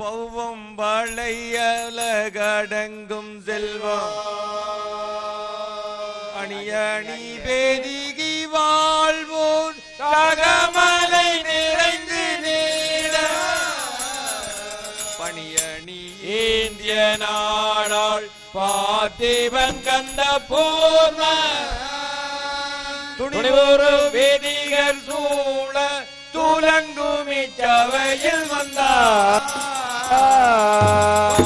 பௌவம் வளையலகடங்கும் செல்வம். அணியணி பேதிகி வாழ்வோர் தகமலை நிறைந்து நீட. பணியணி ஏந்திய நாடாள் பார்த்திபன் கந்த பூர்ண. துணிவொரு வேதிகர் சூழ துலங்குமி சவையில் வந்தார். ah.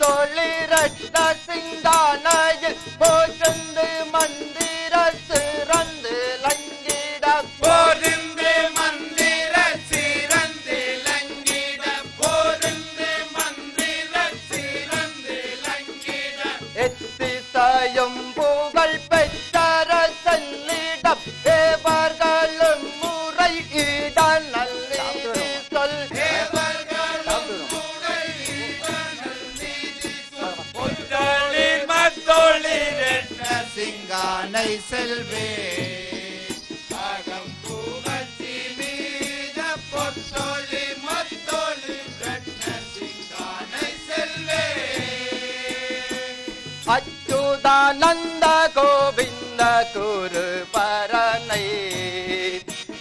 தொழில் ரத்த சிந்தானையில் போற்றந்து மந்திர செல்வே. அகம் புகழ்ச்சி மீத பொத்தொழி மத்தொழி ரத்னசிங்கானை செல்வே. அச்சுதானந்த கோவிந்த குரு பரனை.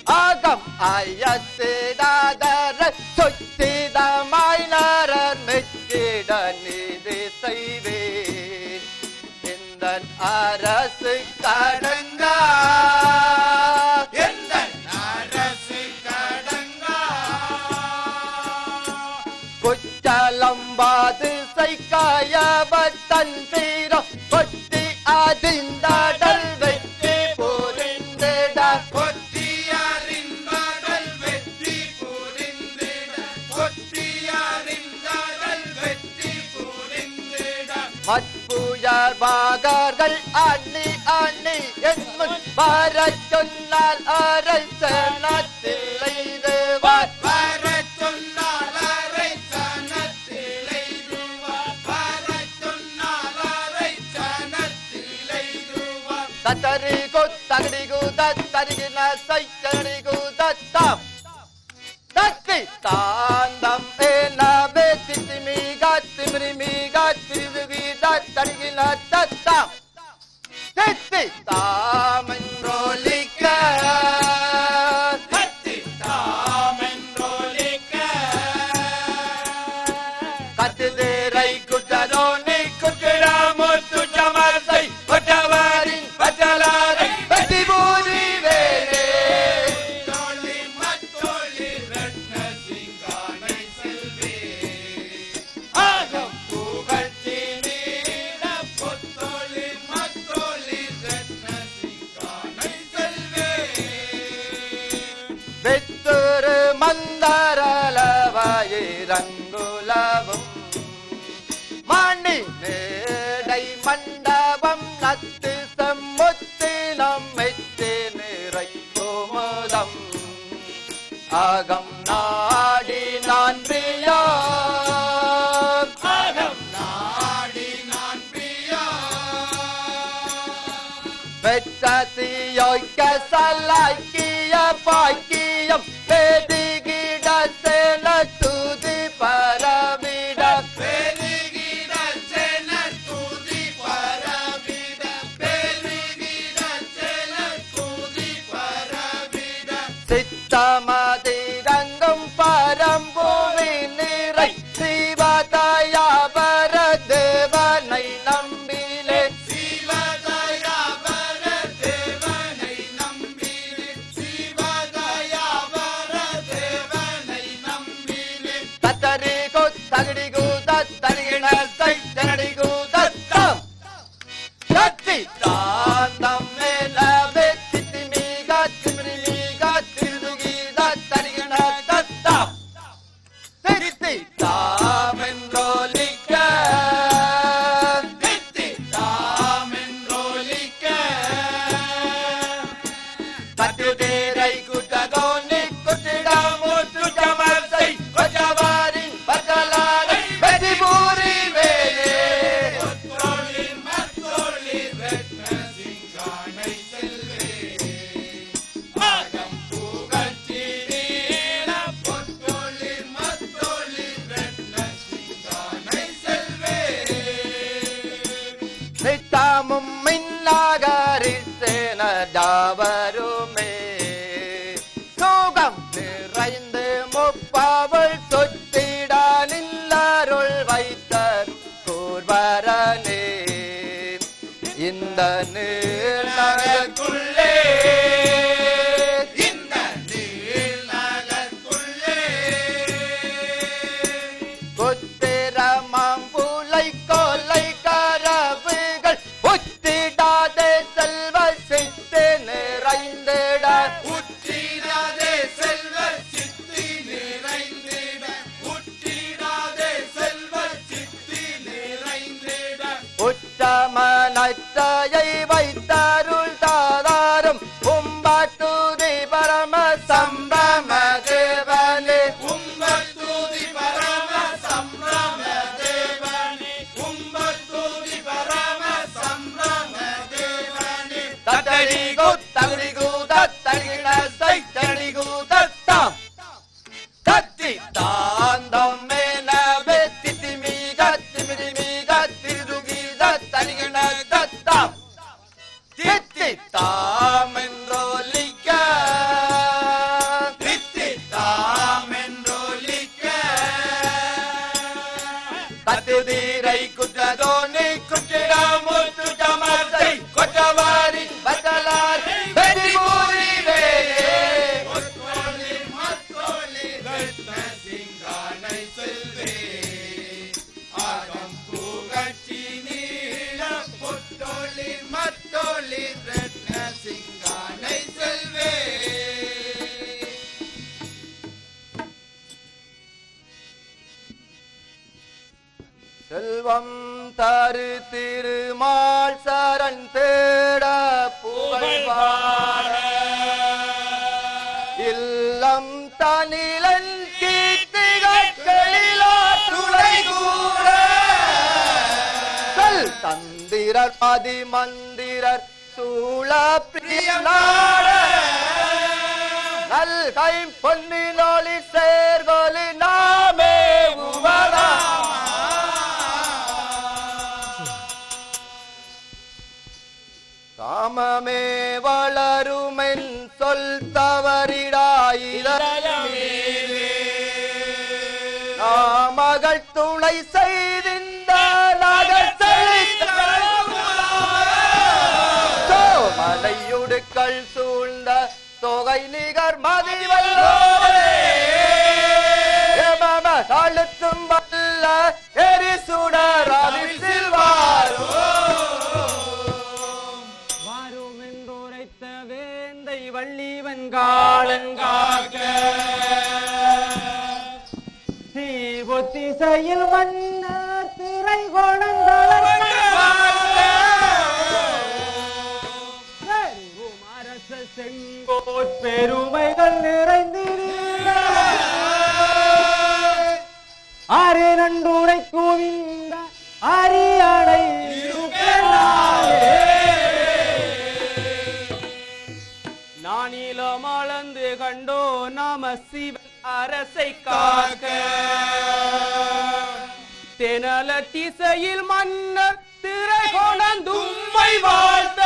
அகம் அயசிடாதர சுத்திதமாய் நரன் நிதி செய்வே. அரசுக்கு கொச்சலம்பாது சைக்காயவத்தன் சீரம் கொத்தி அதிர்ந்தாடல் வெற்றி புரிந்திட. கொத்தியாரிந்தாடல் வெற்றி புரிந்திட. கொத்தியாரிந்தாடல் வெற்றி புரிந்திட. மற்புயர் பாகர்கள் அணி அணி என் முன் வர சொன்னால் அரசனார் తరిగు తగడిగు తరిగిన సై తరిగు దత్త దత్తి తా Tati, oi, que salai, que a pai, தந்தனே நகக்குள் தரு திருமால் சரண் தேட புகழ்வாட இல்லம் தனிலன் கீர்த்திகளிலா துளை கூற சொல். தந்திரர் மதி மந்திரர் சூழ பிரியநாட நல் கை பொன்னிலொளி சேர்கொலி காமமே வளருமென் சொல் தவறிடாயிரமே நாமகள் துணை செய்திந்த நகர் மலையுடுக்கள் சூழ்ந்த தொகை நிகர் மதிவல்லோரே. காலங்காக தீபொத்திசையில் வண்ண திரை அரச செங்கோட் பெருமைகள் நிறைந்திருந்த ஆரே நண்டுரை கோவிந்த அரியணை கண்டோ நாம சிவன் அரசை காக்க. தெனல திசையில் மன்னர் திரை கொணந்தும்மை வாழ்த்த.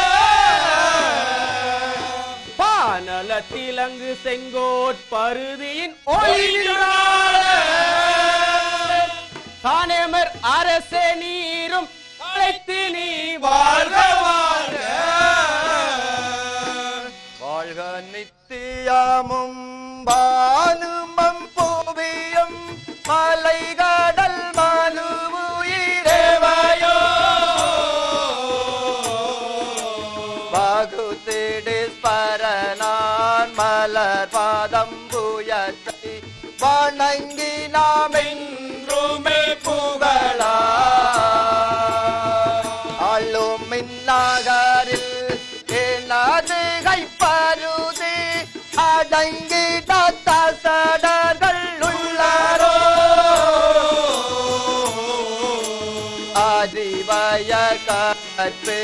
பானல திலங்கு செங்கோட் பருதியின் தானேமர் அரசே நீரும் அழைத்து நீ வாழ்கவா நித்தியமும் பானுமம் பூவியும் மலை கடல் மனுவுயிரேவாயோ பகுதிடு பரனான் மலர் பாதம் புயத்தை வணங்கி நாம் என்றுமே புகழா கற்பு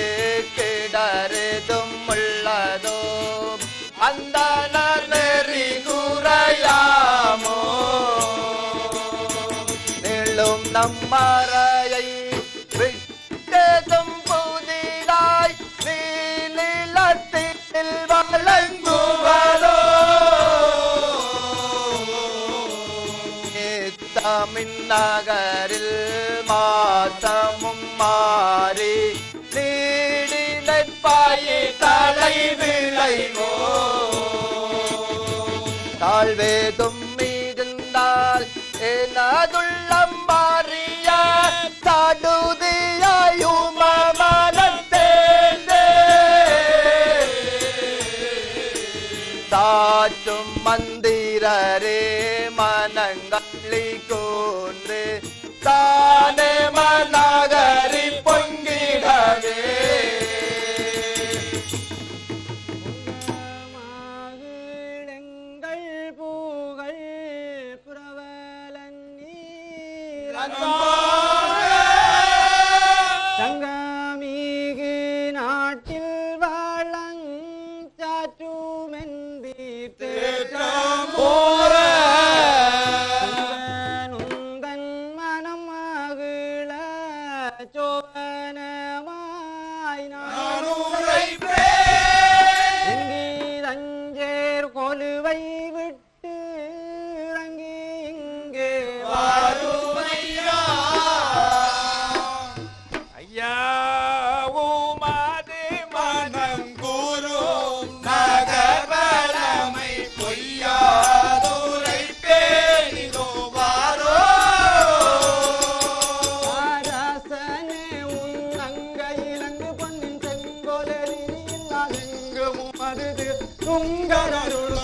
கிடருதும் உள்ளதோ அந்த நெறி குறையாமோ நிலும் நம்மறையை விட்டதும் புதிதாய் நீலத்தில் வழங்குவதோ. தமிழ் தாழ்வேதும் மிகுந்தால் எனதுள்ளம் மாறிய தடுதியாயும மனத்தேந்தே. தாற்றும் மந்திரரே மனங்களி மருது